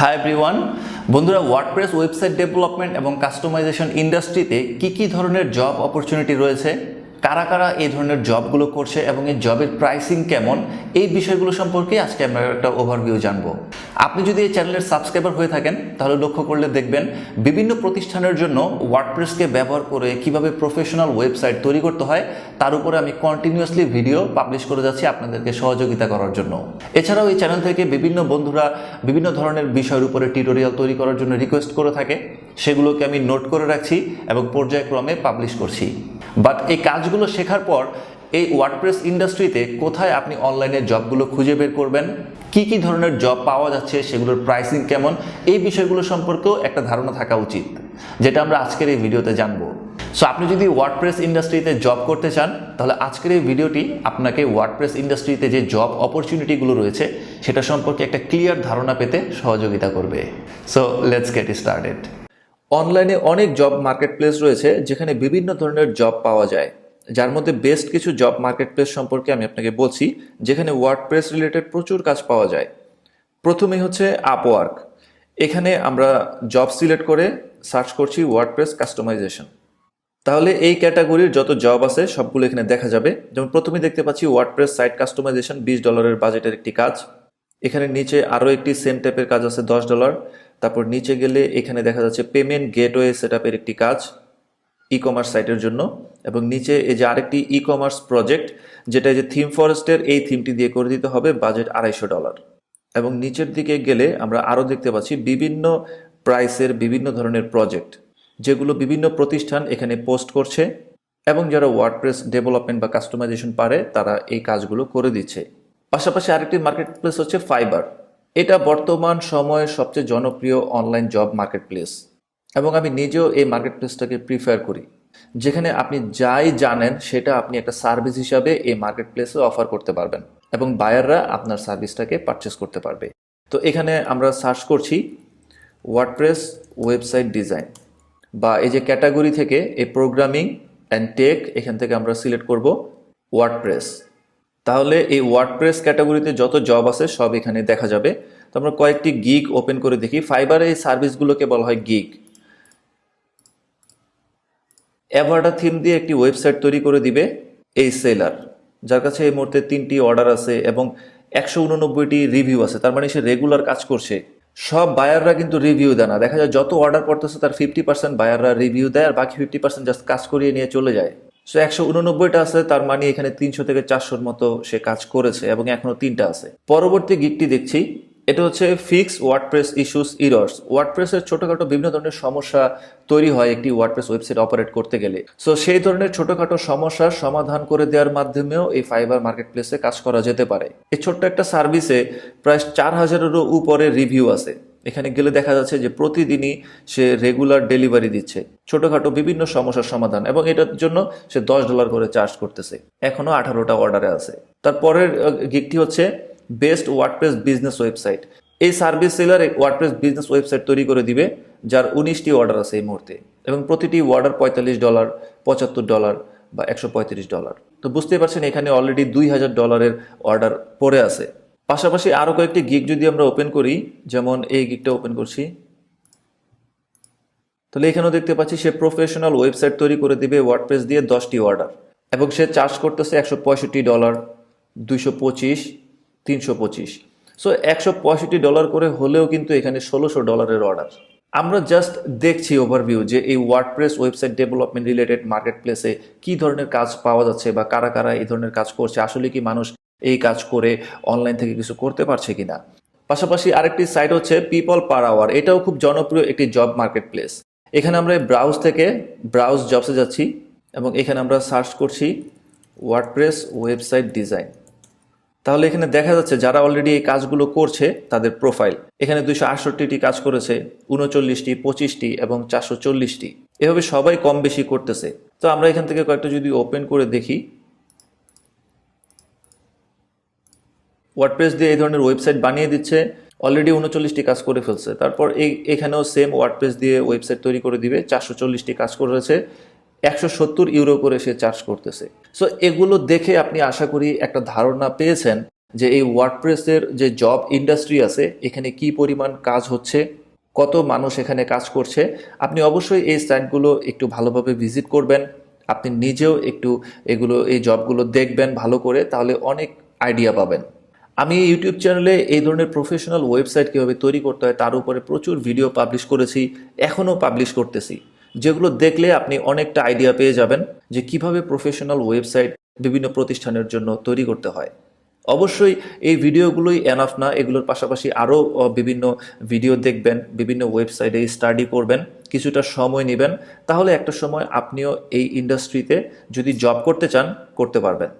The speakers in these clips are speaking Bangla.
হাই এভরিওয়ান বন্ধুরা ওয়ার্ডপ্রেস ওয়েবসাইট ডেভেলপমেন্ট এবং কাস্টমাইজেশন ইন্ডাস্ট্রিতে কি কি ধরনের জব অপরচুনিটি রয়েছে? কারা কারা এই ধরনের জবগুলো করছে এবং এই জবের প্রাইসিং কেমন, এই বিষয়গুলো সম্পর্কে আজকে আমরা একটা ওভারভিউ জানব। আপনি যদি এই চ্যানেলের সাবস্ক্রাইবার হয়ে থাকেন, তাহলে লক্ষ্য করলে দেখবেন বিভিন্ন প্রতিষ্ঠানের জন্য ওয়ার্ডপ্রেসকে ব্যবহার করে কীভাবে প্রফেশনাল ওয়েবসাইট তৈরি করতে হয়, তার উপরে আমি কন্টিনিউয়াসলি ভিডিও পাবলিশ করে যাচ্ছি আপনাদেরকে সহযোগিতা করার জন্য। এছাড়াও এই চ্যানেল থেকে বিভিন্ন বন্ধুরা বিভিন্ন ধরনের বিষয়ের উপরে টিউটোরিয়াল তৈরি করার জন্য রিকোয়েস্ট করে থাকে, সেগুলোকে আমি নোট করে রাখছি এবং পর্যায়ক্রমে পাবলিশ করছি। বাট এই কাজগুলো শেখার পর এই ওয়ার্ডপ্রেস ইন্ডাস্ট্রিতে কোথায় আপনি অনলাইনে জবগুলো খুঁজে বের করবেন? কি কি ধরনের জব পাওয়া যাচ্ছে? সেগুলোর প্রাইসিং কেমন? এই বিষয়গুলো সম্পর্কেও একটা ধারণা থাকা উচিত, যেটা আমরা আজকের এই ভিডিওতে জানব। সো আপনি যদি ওয়ার্ডপ্রেস ইন্ডাস্ট্রিতে জব করতে চান, তাহলে আজকের এই ভিডিওটি আপনাকে ওয়ার্ডপ্রেস ইন্ডাস্ট্রিতে যে জব অপরচুনিটিগুলো রয়েছে, সেটা সম্পর্কে একটা ক্লিয়ার ধারণা পেতে সহযোগিতা করবে। সো লেটস গেট স্টার্টেড অনলাইনে অনেক জব মার্কেট প্লেস রয়েছে যেখানে বিভিন্ন ধরনের জব পাওয়া যায়। যার মধ্যে বেস্ট কিছু জব মার্কেট প্লেস সম্পর্কে আমি আপনাকে বলছি, যেখানে ওয়ার্ড প্রেস রিলেটেড প্রচুর কাজ পাওয়া যায়। প্রথমেই হচ্ছে আপওয়ার্ক এখানে আমরা জব সিলেক্ট করে সার্চ করছি ওয়ার্ড প্রেস কাস্টমাইজেশন তাহলে এই ক্যাটাগরির যত জব আছে, সবগুলো এখানে দেখা যাবে। যেমন প্রথমে দেখতে পাচ্ছি ওয়ার্ডপ্রেস সাইট কাস্টমাইজেশন বিশ ডলারের বাজেটের একটি কাজ। এখানে নিচে আরও একটি সেম টাইপের কাজ আছে, দশ ডলার তারপর নিচে গেলে এখানে দেখা যাচ্ছে পেমেন্ট গেটওয়ে সেট একটি কাজ ই কমার্স সাইটের জন্য। এবং নিচে এই যে আরেকটি ই কমার্স প্রজেক্ট যেটা যে থিম ফরেস্টের এই থিমটি দিয়ে করে দিতে হবে বাজেট আড়াইশো ডলার এবং নিচের দিকে গেলে আমরা আরও দেখতে পাচ্ছি বিভিন্ন প্রাইসের বিভিন্ন ধরনের প্রজেক্ট যেগুলো বিভিন্ন প্রতিষ্ঠান এখানে পোস্ট করছে। এবং যারা ওয়ার্ডপ্রেস ডেভেলপমেন্ট বা কাস্টমাইজেশন পারে, তারা এই কাজগুলো করে দিচ্ছে। পাশাপাশি আরেকটি মার্কেট প্লেস হচ্ছে ফাইবার এটা বর্তমান সময়ে সবচেয়ে জনপ্রিয় অনলাইন জব মার্কেট প্লেস এবং আমি নিজেও এই মার্কেট প্লেসটাকে প্রিফার করি। যেখানে আপনি যাই জানেন, সেটা আপনি একটা সার্ভিস হিসাবে এই মার্কেট প্লেসে অফার করতে পারবেন। এবং বায়াররা আপনার সার্ভিসটাকে পারচেস করতে পারবে। তো এখানে আমরা সার্চ করছি ওয়ার্ডপ্রেস ওয়েবসাইট ডিজাইন বা এই যে ক্যাটাগরি থেকে এই প্রোগ্রামিং অ্যান্ড টেক এখান থেকে আমরা সিলেক্ট করব ওয়ার্ডপ্রেস তাহলে এই ওয়ার্ডপ্রেস ক্যাটাগরিতে যত জব আছে সব এখানে দেখা যাবে। তো আমরা কয়েকটি গিগ ওপেন করে দেখি। ফাইবারে এই সার্ভিসগুলোকে বলা হয় গিগ অ্যাভার্টা থিম দিয়ে একটি ওয়েবসাইট তৈরি করে দিবে এই সেলার যার কাছে এই মুহূর্তে তিনটি অর্ডার আছে এবং একশো উননব্বইটি রিভিউ আছে। তার মানে সে রেগুলার কাজ করছে। সব বায়াররা কিন্তু রিভিউ দেয় না। দেখা যায় যত অর্ডার পড়তেছে তার ফিফটি পার্সেন্ট বায়াররা রিভিউ দেয় আর বাকি ফিফটি পার্সেন্ট জাস্ট কাজ করিয়ে নিয়ে চলে যায়। সো একশো উননব্বইটা আছে, তার মানে এখানে তিনশো থেকে চারশোর মতো সে কাজ করেছে এবং এখনও তিনটা আছে। পরবর্তী গিকটি দেখছি। এটা হচ্ছে ফিক্স ওয়ার্ডপ্রেস ইস্যুস ইরর্স ওয়ার্ডপ্রেসের ছোটখাটো বিভিন্ন ধরনের সমস্যা তৈরি হয় একটি ওয়ার্ডপ্রেস ওয়েবসাইট অপারেট করতে গেলে। সো সেই ধরনের ছোটখাটো সমস্যার সমাধান করে দেওয়ার মাধ্যমেও এই ফাইবার মার্কেট প্লেসে কাজ করা যেতে পারে। এই ছোট্ট একটা সার্ভিসে প্রায় চার হাজারেরও উপরে রিভিউ আছে। এখানে গেলে দেখা যাচ্ছে যে প্রতিদিনই সে রেগুলার ডেলিভারি দিচ্ছে। ছোটখাটো বিভিন্ন সমস্যার সমাধান এবং এটার জন্য সে দশ ডলার করে চার্জ করতেছে। এখনও আঠারোটা অর্ডারে আছে। তারপরের গিকটি হচ্ছে বেস্ট ওয়ার্ডপ্রেস বিজনেস ওয়েবসাইট এই service seller WordPress business website তৈরি করে দিবে, যার উনিশটি অর্ডার আছে এই মুহূর্তে এবং প্রতিটি অর্ডার পঁয়তাল্লিশ ডলার পঁচাত্তর ডলার বা একশো পঁয়ত্রিশ ডলার তো বুঝতেই পারছেন, এখানে অলরেডি দুই হাজার ডলারের অর্ডার পড়ে আছে। পাশাপাশি আরও কয়েকটি গিগ যদি আমরা ওপেন করি, যেমন এই গিগটা ওপেন করছি। তাহলে এখানেও দেখতে পাচ্ছি সে প্রফেশনাল ওয়েবসাইট তৈরি করে দিবে ওয়ার্ডপ্রেস দিয়ে দশটি অর্ডার এবং সে চার্জ করতেছে একশো পঁয়ষট্টি ডলার দুইশো পঁচিশ, তিনশো পঁচিশ। সো একশো পঁয়ষট্টি ডলার করে হলেও কিন্তু এখানে ষোলোশো ডলারের অর্ডার আমরা জাস্ট দেখছি ওভারভিউ যে এই WordPress website development related market প্লেসে কী ধরনের কাজ পাওয়া যাচ্ছে বা কারা কারা এই ধরনের কাজ করছে, আসলে কি মানুষ এই কাজ করে অনলাইন থেকে কিছু করতে পারছে কিনা। পাশাপাশি আরেকটি সাইট হচ্ছে পিপল পার আওয়ার এটাও খুব জনপ্রিয় একটি জব মার্কেট প্লেস এখানে আমরা ব্রাউজ থেকে ব্রাউজ জবসে যাচ্ছি এবং এখানে আমরা সার্চ করছি ওয়ার্ডপ্রেস ওয়েবসাইট ডিজাইন তাহলে এখানে দেখা যাচ্ছে যারা অলরেডি এই কাজগুলো করছে, তাদের প্রোফাইল এখানে দুইশো আটষট্টিটি কাজ করেছে, উনচল্লিশটি, পঁচিশটি এবং চারশো চল্লিশটি। এভাবে সবাই কম বেশি করতেছে। তো আমরা এখান থেকে কয়েকটা যদি ওপেন করে দেখি ওয়ার্ডপ্রেস দিয়ে এই ধরনের ওয়েবসাইট বানিয়ে দিচ্ছে অলরেডি উনচল্লিশটি কাজ করে ফেলছে। তারপর এই, এখানেও সেম ওয়ার্ডপ্রেস দিয়ে ওয়েবসাইট তৈরি করে দিবে, চারশো চল্লিশটি কাজ করেছে একশো সত্তর ইউরো করে সে চার্জ করতেছে। সো এগুলো দেখে আপনি আশা করি একটা ধারণা পেয়েছেন যে এই ওয়ার্ডপ্রেসের যে জব ইন্ডাস্ট্রি আছে, এখানে কি পরিমাণ কাজ হচ্ছে, কত মানুষ এখানে কাজ করছে, আপনি অবশ্যই এই সাইটগুলো একটু ভালোভাবে ভিজিট করবেন। আপনি নিজেও একটু এগুলো, এই জবগুলো দেখবেন ভালো করে, তাহলে অনেক আইডিয়া পাবেন। আমি এই ইউটিউব চ্যানেলে এই ধরনের প্রফেশনাল ওয়েবসাইট কীভাবে তৈরি করতে হয়, তার উপরে প্রচুর ভিডিও পাবলিশ করেছি, এখনও পাবলিশ করতেছি, যেগুলো দেখলে আপনি অনেকটা আইডিয়া পেয়ে যাবেন যে কীভাবে প্রফেশনাল ওয়েবসাইট বিভিন্ন প্রতিষ্ঠানের জন্য তৈরি করতে হয়। অবশ্যই এই ভিডিওগুলোই এনাফ না, এগুলোর পাশাপাশি আরও বিভিন্ন ভিডিও দেখবেন, বিভিন্ন ওয়েবসাইটে স্টাডি করবেন, কিছুটা সময় নেবেন, তাহলে একটা সময় আপনিও এই ইন্ডাস্ট্রিতে যদি জব করতে চান, করতে পারবেন।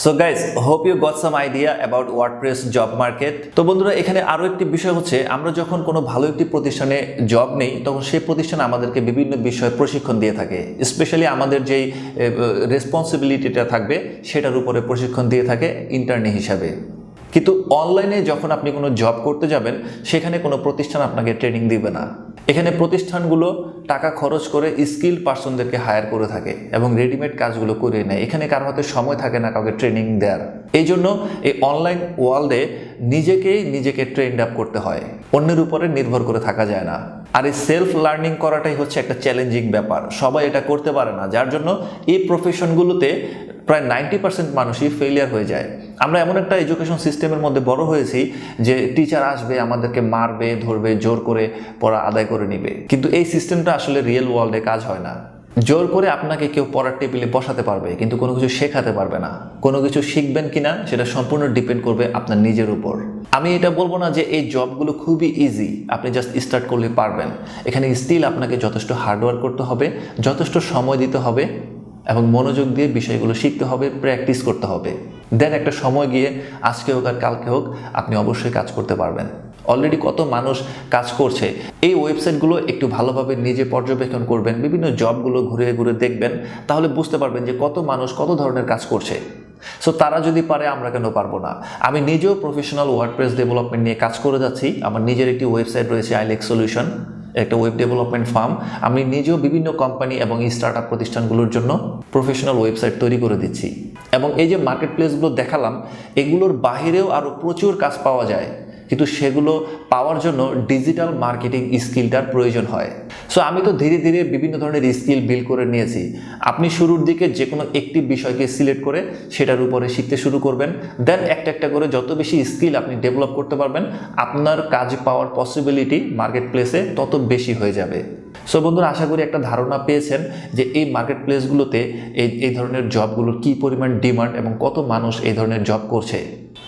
So guys hope you got some idea about WordPress job market তো বন্ধুরা, এখানে আরও একটি বিষয় হচ্ছে, আমরা যখন কোনো ভালো একটি প্রতিষ্ঠানে জব নেই, তখন সেই প্রতিষ্ঠান আমাদেরকে বিভিন্ন বিষয়ে প্রশিক্ষণ দিয়ে থাকে। স্পেশালি আমাদের যেই রেসপন্সিবিলিটিটা থাকবে, সেটার উপরে প্রশিক্ষণ দিয়ে থাকে ইন্টার্নি হিসাবে। কিন্তু অনলাইনে যখন আপনি কোনো জব করতে যাবেন, সেখানে কোনো প্রতিষ্ঠান আপনাকে ট্রেনিং দিবে না। এখানে প্রতিষ্ঠানগুলো টাকা খরচ করে স্কিল পার্সনদেরকে হায়ার করে থাকে এবং রেডিমেড কাজগুলো করে নেয়। এখানে কারও হাতে সময় থাকে না কাউকে ট্রেনিং দেওয়ার এই জন্য এই অনলাইন ওয়ার্ল্ডে নিজেকেই নিজেকে ট্রেন্ড আপ করতে হয়। অন্যের উপরে নির্ভর করে থাকা যায় না। আর এই সেলফ লার্নিং করাটাই হচ্ছে একটা চ্যালেঞ্জিং ব্যাপার। সবাই এটা করতে পারে না। যার জন্য এই প্রফেশনগুলোতে প্রায় নাইনটি পার্সেন্ট মানুষই ফেলিয়ার হয়ে যায়। আমরা এমন একটা এডুকেশন সিস্টেমের মধ্যে বড় হয়েছি যে টিচার আসবে, আমাদেরকে মারবে, ধরবে, জোর করে পড়া, আদায় করে নিবে। কিন্তু এই সিস্টেমটা আসলে রিয়েল ওয়ার্ল্ডে কাজ হয় না। জোর করে আপনাকে কেউ পড়ার টেবিলে বসাতে পারবে, কিন্তু কোনো কিছু শেখাতে পারবে না। কোনো কিছু শিখবেন কিনা, সেটা সম্পূর্ণ ডিপেন্ড করবে আপনার নিজের উপর। আমি এটা বলব না যে এই জবগুলো খুবই ইজি আপনি জাস্ট স্টার্ট করলে পারবেন। এখানে স্টিল আপনাকে যথেষ্ট হার্ডওয়ার্ক করতে হবে, যথেষ্ট সময় দিতে হবে এবং মনোযোগ দিয়ে বিষয়গুলো শিখতে হবে প্র্যাকটিস করতে হবে। দেন একটা সময় গিয়ে, আজকে হোক আর কালকে হোক, আপনি অবশ্যই কাজ করতে পারবেন। অলরেডি কত মানুষ কাজ করছে, এই ওয়েবসাইটগুলো একটু ভালোভাবে নিজে পর্যবেক্ষণ করবেন, বিভিন্ন জবগুলো ঘুরে ঘুরে দেখবেন, তাহলে বুঝতে পারবেন যে কত মানুষ কত ধরনের কাজ করছে। সো তারা যদি পারে, আমরা কেন পারব না? আমি নিজেও প্রফেশনাল ওয়ার্ডপ্রেস ডেভেলপমেন্ট নিয়ে কাজ করে যাচ্ছি, আমার নিজের একটি ওয়েবসাইট রয়েছে আইলেক্স সলিউশন একটা ওয়েব ডেভেলপমেন্ট ফার্ম আমি নিজেও বিভিন্ন কোম্পানি এবং স্টার্ট আপ প্রতিষ্ঠানগুলোর জন্য প্রফেশনাল ওয়েবসাইট তৈরি করে দিচ্ছি। এবং এই যে মার্কেট প্লেসগুলো দেখালাম, এগুলোর বাহিরেও আরও প্রচুর কাজ পাওয়া যায়। কিন্তু সেগুলো পাওয়ার জন্য ডিজিটাল মার্কেটিং স্কিলটার প্রয়োজন হয়। সো আমি তো ধীরে ধীরে বিভিন্ন ধরনের স্কিল বিল্ড করে নিয়েছি। আপনি শুরুর দিকে যে কোনো একটি বিষয়কে সিলেক্ট করে সেটার উপরে শিখতে শুরু করবেন। দেন একটা একটা করে যত বেশি স্কিল আপনি ডেভেলপ করতে পারবেন, আপনার কাজ পাওয়ার পসিবিলিটি মার্কেট প্লেসে তত বেশি হয়ে যাবে। সো বন্ধুরা, আশা করি একটা ধারণা পেয়েছেন যে এই মার্কেট প্লেসগুলোতে এই এই ধরনের জবগুলোর কী পরিমাণ ডিমান্ড এবং কত মানুষ এই ধরনের জব করছে।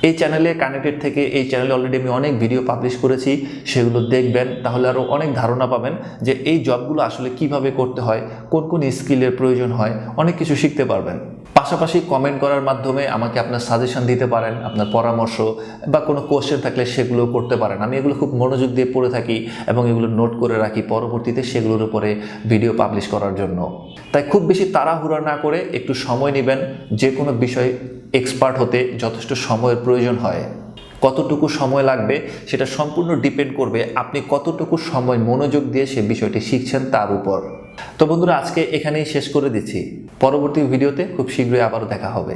এই চ্যানেলে কানেক্টেড থেকে এই চ্যানেলে অলরেডি আমি অনেক ভিডিও পাবলিশ করেছি, সেগুলো দেখবেন, তাহলে আরও অনেক ধারণা পাবেন যে এই জবগুলো আসলে কীভাবে করতে হয়, কোন কোন স্কিলের প্রয়োজন হয়, অনেক কিছু শিখতে পারবেন। পাশাপাশি কমেন্ট করার মাধ্যমে আমাকে আপনার সাজেশন দিতে পারেন, আপনার পরামর্শ বা কোনো কোশ্চেন থাকলে সেগুলো করতে পারেন। আমি এগুলো খুব মনোযোগ দিয়ে পড়ে থাকি এবং এগুলো নোট করে রাখি পরবর্তীতে সেগুলোর উপরে ভিডিও পাবলিশ করার জন্য। তাই খুব বেশি তাড়াহুড়া না করে একটু সময় নেবেন যে কোনো বিষয় এক্সপার্ট হতে যথেষ্ট সময়ের প্রয়োজন হয়। কতটুকু সময় লাগবে সেটা সম্পূর্ণ ডিপেন্ড করবে আপনি কতটুকু সময় মনোযোগ দিয়ে সে বিষয়টি শিখছেন তার উপর। তো বন্ধুরা, আজকে এখানেই শেষ করে দিচ্ছি। পরবর্তী ভিডিওতে খুব শীঘ্রই আবারও দেখা হবে।